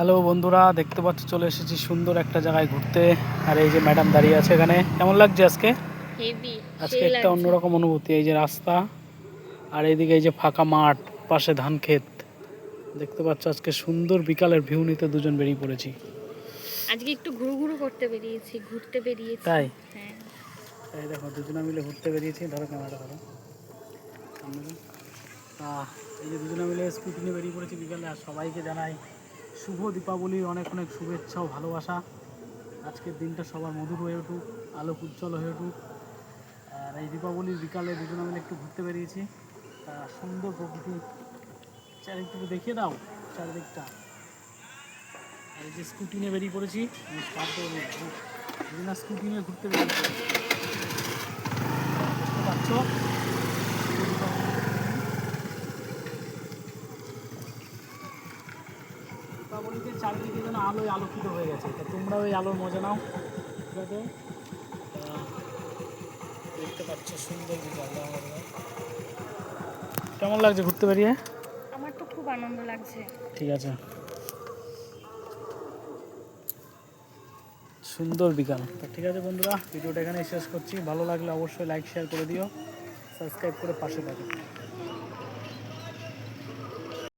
Hello বন্ধুরা দেখতে পাচ্ছ চলে এসেছি সুন্দর একটা জায়গায় ঘুরতে। আর এই যে ম্যাডাম দাঁড়িয়ে আছে এখানে। কেমন লাগছে আজকে? আজকে একটা অন্যরকম অনুভূতি এই যে রাস্তা। আর এইদিকে এই যে ফাঁকা মাঠ পাশে ধান ক্ষেত। দেখতে পাচ্ছ আজকে সুন্দর বিকালের ভিউ নিতে দুজন বেরিয়ে পড়েছি। আজকে একটু ঘুরু ঘুরু করতে বেরিয়েছি ঘুরতে বেরিয়েছি। তাই? হ্যাঁ। এই দেখো দুজনে মিলে ঘুরতে বেরিয়েছি। ধরো ক্যামেরাটা ধরো। এই যে দুজনে মিলে স্কুটি নিয়ে বেরিয়ে পড়েছি বিকালে। আর সবাইকে জানাই শুভ দীপাবলির অনেক অনেক শুভেচ্ছা ও ভালোবাসা। আজকের দিনটা সবার মধুর হয়ে উঠুক, আলোক উজ্জ্বল হয়ে উঠুক। আর এই দীপাবলির বিকালে দুজনে মিলে একটু ঘুরতে বেরিয়েছি। সুন্দর প্রকৃতি চারিদিকটা একটু দেখিয়ে দাও, চারিদিকটা। আর এই যে স্কুটি নিয়ে বেরিয়ে পড়েছি স্কুটি নিয়ে ঘুরতে বেরিয়ে পড়েছি দেখতে পাচ্ছ দীপাবলিতে চারিদিকে যেন আলোয় আলোকিত হয়ে গেছে। তা তোমরা ওই আলোর মজা নাও। ঠিক আছে দেখতে পাচ্ছ সুন্দর বিকাল কেমন লাগছে ঘুরতে বেরিয়ে? আমার তো খুব আনন্দ লাগছে। ঠিক আছে। সুন্দর বিকাল। তো ঠিক আছে বন্ধুরা ভিডিওটা এখানেই শেষ করছি। ভালো লাগলে অবশ্যই লাইক শেয়ার করে দিও। সাবস্ক্রাইব করে পাশে থাকো।